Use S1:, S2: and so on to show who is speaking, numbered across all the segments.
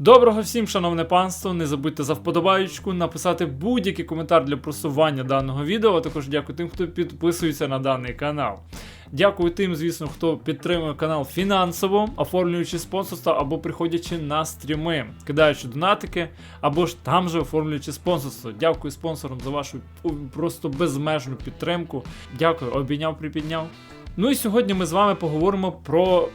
S1: Доброго всім, шановне панство. Не забудьте за вподобаючку, написати будь-який коментар для просування даного відео. а Також дякую тим, хто підписується на даний канал. Дякую тим, звісно, хто підтримує канал фінансово, оформлюючи спонсорство або приходячи на стріми, кидаючи донатики, або ж там же оформлюючи спонсорство. Дякую спонсорам за вашу просто безмежну підтримку. Дякую, обійняв, припідняв. Ну і сьогодні ми з вами поговоримо про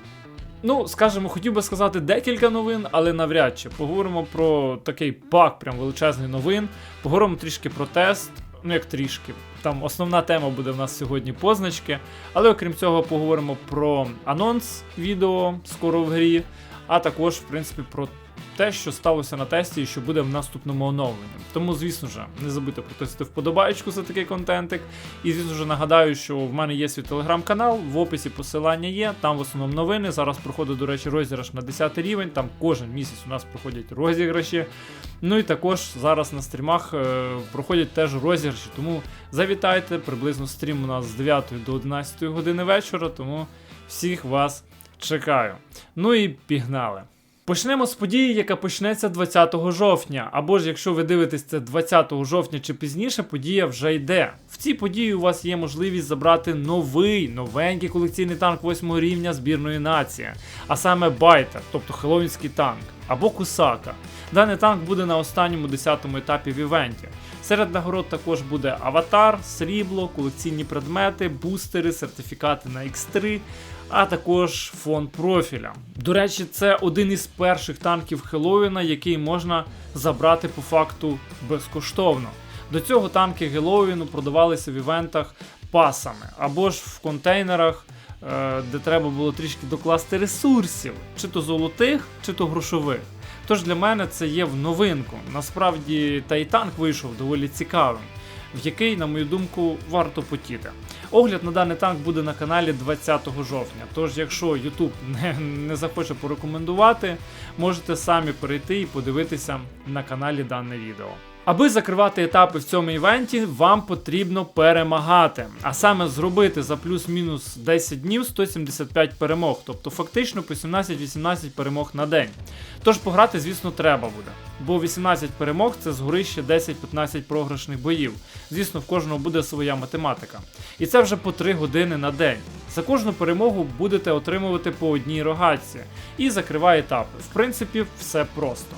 S1: Ну, скажімо, хотів би сказати декілька новин, але навряд чи. Поговоримо про такий пак, прям величезний новин. Поговоримо трішки про тест. Ну, як трішки. Там основна тема буде в нас сьогодні позначки. Але окрім цього, поговоримо про анонс відео скоро в грі, а також, в принципі, про те, що сталося на тесті і що буде в наступному оновленні. Тому, звісно ж, не забудьте протисти вподобаєчку за такий контентик. І, звісно ж, нагадаю, що в мене є свій телеграм-канал, в описі посилання є, там в основному новини. Зараз проходить, до речі, розіграш на 10 рівень, там кожен місяць у нас проходять розіграші. Ну і також зараз на стрімах е, проходять теж розіграші, тому завітайте, приблизно стрім у нас з 9 до 11 години вечора, тому всіх вас чекаю. Ну і пігнали. Почнемо з події, яка почнеться 20 жовтня. Або ж якщо ви дивитесь це 20 жовтня чи пізніше, подія вже йде. Цій події у вас є можливість забрати новий, новенький колекційний танк 8 рівня збірної нації, а саме Байтер, тобто хеловінський танк, або Кусака. Даний танк буде на останньому 10-му етапі в івенті. Серед нагород також буде аватар, срібло, колекційні предмети, бустери, сертифікати на X3, а також фон профіля. До речі, це один із перших танків Хеллоуіна, який можна забрати по факту безкоштовно. До цього танки Геловіну продавалися в івентах пасами або ж в контейнерах, е, де треба було трішки докласти ресурсів, чи то золотих, чи то грошових. Тож для мене це є в новинку. Насправді та й танк вийшов доволі цікавим, в який, на мою думку, варто потіти. Огляд на даний танк буде на каналі 20 жовтня. Тож, якщо YouTube не, не захоче порекомендувати, можете самі перейти і подивитися на каналі дане відео. Аби закривати етапи в цьому івенті, вам потрібно перемагати, а саме зробити за плюс-мінус 10 днів 175 перемог, тобто фактично по 17-18 перемог на день. Тож пограти, звісно, треба буде. Бо 18 перемог це згори ще 10-15 програшних боїв. Звісно, в кожного буде своя математика. І це вже по 3 години на день. За кожну перемогу будете отримувати по одній рогатці і закриває етапи. В принципі, все просто.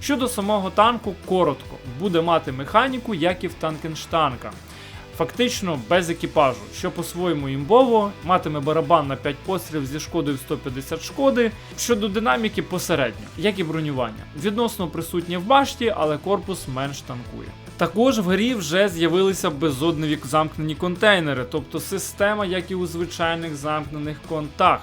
S1: Щодо самого танку, коротко, буде мати механіку, як і в Танкенштанка. Фактично без екіпажу, що по-своєму імбово, матиме барабан на 5 пострілів зі шкодою в 150 шкоди. Щодо динаміки посередньо, як і бронювання. Відносно присутнє в башті, але корпус менш танкує. Також в грі вже з'явилися безодневі замкнені контейнери, тобто система, як і у звичайних замкнених контах.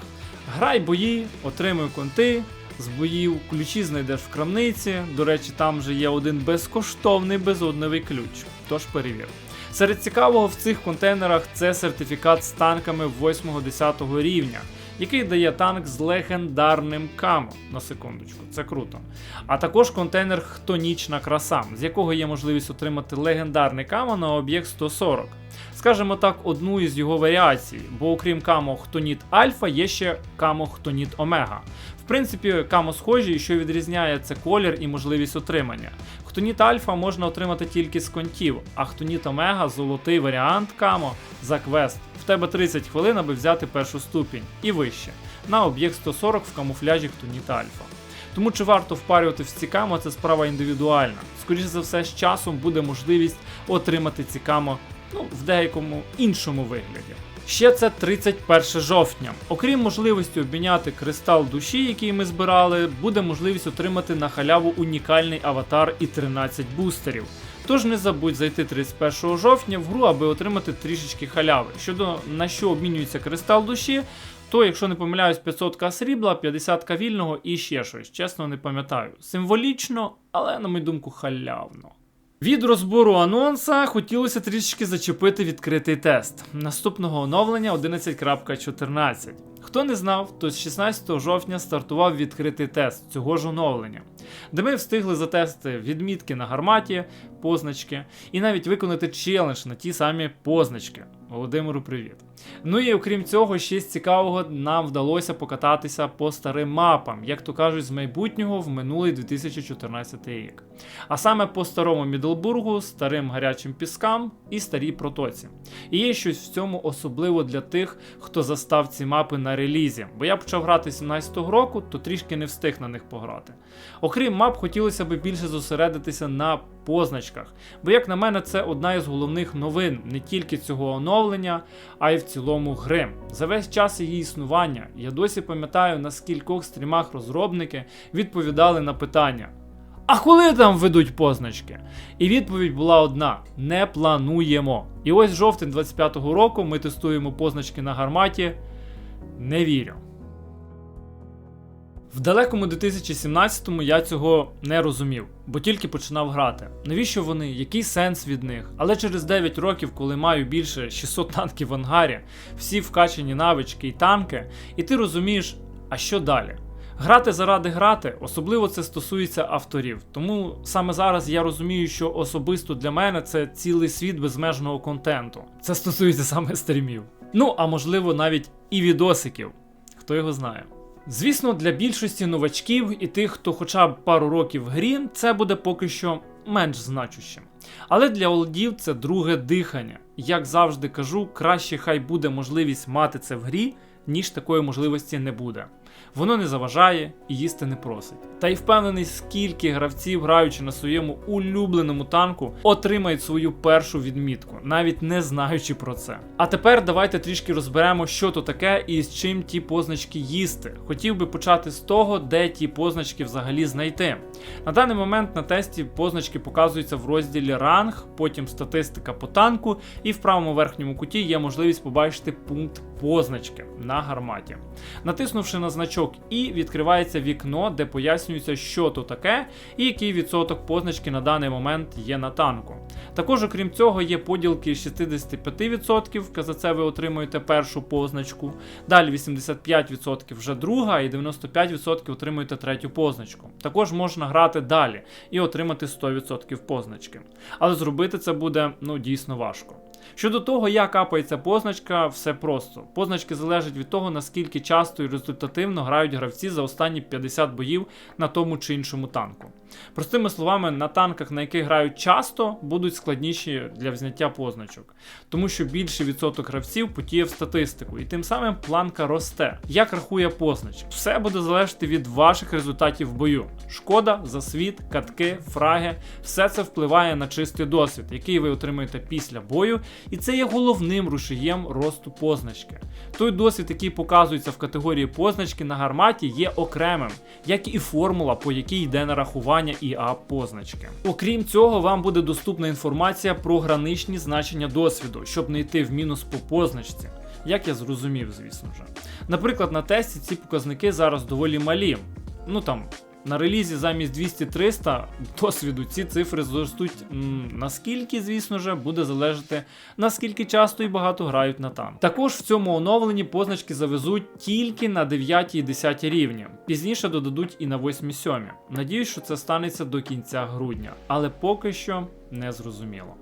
S1: Грай бої, отримуй конти, з боїв ключі знайдеш в крамниці. До речі, там вже є один безкоштовний безодневий ключ. Тож перевір. Серед цікавого в цих контейнерах це сертифікат з танками 8-10 рівня, який дає танк з легендарним камо. На секундочку, це круто. А також контейнер Хтонічна краса, з якого є можливість отримати легендарний камо на об'єкт 140. Скажімо так, одну із його варіацій, бо окрім камо Хтоніт Альфа є ще камо Хтоніт Омега. В принципі, камо схожі, що відрізняє це колір і можливість отримання. Хтоніт Альфа можна отримати тільки з контів, а Хтоніт Омега золотий варіант камо за квест. В тебе 30 хвилин, аби взяти першу ступінь і вище на об'єкт 140 в камуфляжі Хтоніт Альфа. Тому чи варто впарювати в ці камо, це справа індивідуальна. Скоріше за все, з часом буде можливість отримати ці камо ну, в деякому іншому вигляді. Ще це 31 жовтня. Окрім можливості обміняти кристал душі, який ми збирали, буде можливість отримати на халяву унікальний аватар і 13 бустерів. Тож не забудь зайти 31 жовтня в гру, аби отримати трішечки халяви. Щодо на що обмінюється кристал душі, то, якщо не помиляюсь, 500к срібла, 50к вільного і ще щось. Чесно, не пам'ятаю. Символічно, але, на мою думку, халявно. Від розбору анонса хотілося трішки зачепити відкритий тест наступного оновлення 11.14. Хто не знав, то з 16 жовтня стартував відкритий тест цього ж оновлення. де ми встигли затестити відмітки на гарматі, позначки, і навіть виконати челендж на ті самі позначки. Володимиру, привіт. Ну і окрім цього, ще з цікавого нам вдалося покататися по старим мапам, як то кажуть, з майбутнього в минулий 2014 рік. А саме по старому Мідлбургу, старим гарячим піскам і старій протоці. І є щось в цьому особливо для тих, хто застав ці мапи на релізі, бо я почав грати 17-го року, то трішки не встиг на них пограти. Окрім мап, хотілося б більше зосередитися на позначках, бо, як на мене, це одна із головних новин не тільки цього оновлення, а й в цілому гри. За весь час її існування я досі пам'ятаю, на скількох стрімах розробники відповідали на питання. А коли там ведуть позначки? І відповідь була одна: не плануємо. І ось жовтень 25-го року ми тестуємо позначки на гарматі. Не вірю. В далекому 2017-му я цього не розумів, бо тільки починав грати. Навіщо вони? Який сенс від них? Але через 9 років, коли маю більше 600 танків в ангарі, всі вкачані навички і танки, і ти розумієш, а що далі? Грати заради грати, особливо це стосується авторів. Тому саме зараз я розумію, що особисто для мене це цілий світ безмежного контенту. Це стосується саме стрімів. Ну а можливо навіть і відосиків. Хто його знає. Звісно, для більшості новачків і тих, хто хоча б пару років в грі, це буде поки що менш значущим. Але для олдів це друге дихання. Як завжди кажу, краще хай буде можливість мати це в грі, ніж такої можливості не буде. Воно не заважає і їсти не просить. Та й впевнений, скільки гравців, граючи на своєму улюбленому танку, отримають свою першу відмітку, навіть не знаючи про це. А тепер давайте трішки розберемо, що то таке і з чим ті позначки їсти. Хотів би почати з того, де ті позначки взагалі знайти. На даний момент на тесті позначки показуються в розділі ранг, потім статистика по танку, і в правому верхньому куті є можливість побачити пункт позначки на гарматі. Натиснувши на значок І, відкривається вікно, де пояснюється, що то таке і який відсоток позначки на даний момент є на танку. Також, окрім цього, є поділки 65%, за це ви отримуєте першу позначку. Далі 85% вже друга, і 95% отримуєте третю позначку. Також можна грати далі і отримати 100% позначки. Але зробити це буде ну дійсно важко. Щодо того, як капається позначка, все просто. Позначки залежать від того, наскільки часто і результативно грають гравці за останні 50 боїв на тому чи іншому танку. Простими словами, на танках, на яких грають часто, будуть складніші для взняття позначок, тому що більший відсоток гравців потіє в статистику, і тим самим планка росте. Як рахує позначок? Все буде залежати від ваших результатів в бою. Шкода, засвіт, катки, фраги все це впливає на чистий досвід, який ви отримуєте після бою, і це є головним рушієм росту позначки. Той досвід, який показується в категорії позначки на гарматі, є окремим, як і формула, по якій йде нарахування ІА позначки. Окрім цього, вам буде доступна інформація про граничні значення досвіду, щоб не йти в мінус по позначці. Як я зрозумів, звісно ж. Наприклад, на тесті ці показники зараз доволі малі. Ну там на релізі замість 200-300 досвіду ці цифри зростуть наскільки, звісно ж, буде залежати наскільки часто і багато грають на танк. Також в цьому оновленні позначки завезуть тільки на 9 і 10 рівні. Пізніше додадуть і на 8-7. Надіюсь, що це станеться до кінця грудня, але поки що не зрозуміло.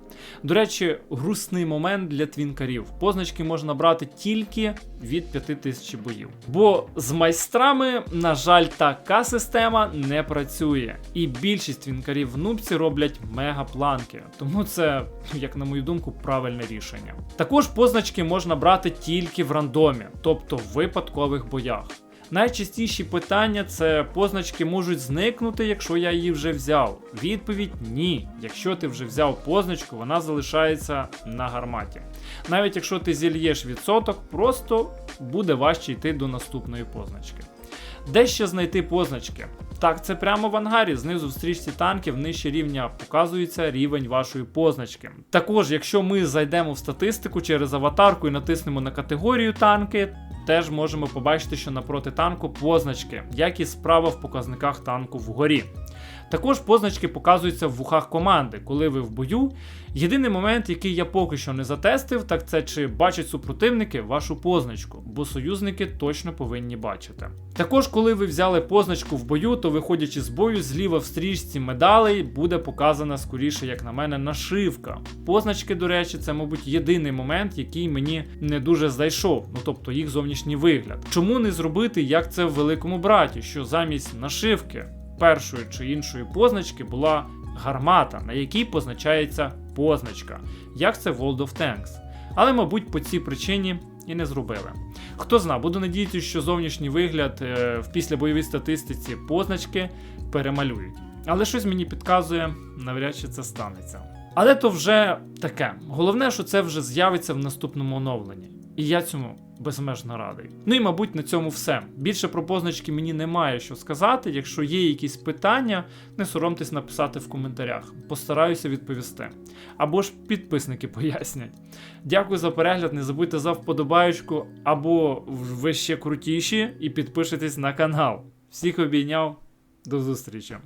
S1: До речі, грустний момент для твінкарів. Позначки можна брати тільки від 5000 боїв. Бо з майстрами, на жаль, така система не працює. І більшість твінкарів в нубці роблять мегапланки. Тому це, як на мою думку, правильне рішення. Також позначки можна брати тільки в рандомі, тобто в випадкових боях. Найчастіші питання це позначки можуть зникнути, якщо я її вже взяв. Відповідь ні. Якщо ти вже взяв позначку, вона залишається на гарматі. Навіть якщо ти зільєш відсоток, просто буде важче йти до наступної позначки. Де ще знайти позначки? Так, це прямо в ангарі. Знизу в стрічці танків нижче рівня показується рівень вашої позначки. Також, якщо ми зайдемо в статистику через аватарку і натиснемо на категорію танки, теж можемо побачити, що напроти танку позначки, як і справа в показниках танку вгорі. Також позначки показуються в вухах команди, коли ви в бою. Єдиний момент, який я поки що не затестив, так це чи бачать супротивники вашу позначку, бо союзники точно повинні бачити. Також, коли ви взяли позначку в бою, то виходячи з бою, зліва в стрічці медалей буде показана скоріше, як на мене, нашивка. Позначки, до речі, це, мабуть, єдиний момент, який мені не дуже зайшов, ну тобто їх зовнішній вигляд. Чому не зробити, як це в великому браті, що замість нашивки першої чи іншої позначки була гармата, на якій позначається позначка, як це World of Tanks. Але, мабуть, по цій причині і не зробили. Хто зна, буду надіятися, що зовнішній вигляд е, в післябойовій статистиці позначки перемалюють. Але щось мені підказує, навряд чи це станеться. Але то вже таке. Головне, що це вже з'явиться в наступному оновленні. І я цьому безмежно радий. Ну і мабуть на цьому все. Більше про позначки мені немає що сказати. Якщо є якісь питання, не соромтесь написати в коментарях. Постараюся відповісти. Або ж підписники пояснять. Дякую за перегляд. Не забудьте за вподобаючку, або ви ще крутіші, і підпишитесь на канал. Всіх обійняв. До зустрічі!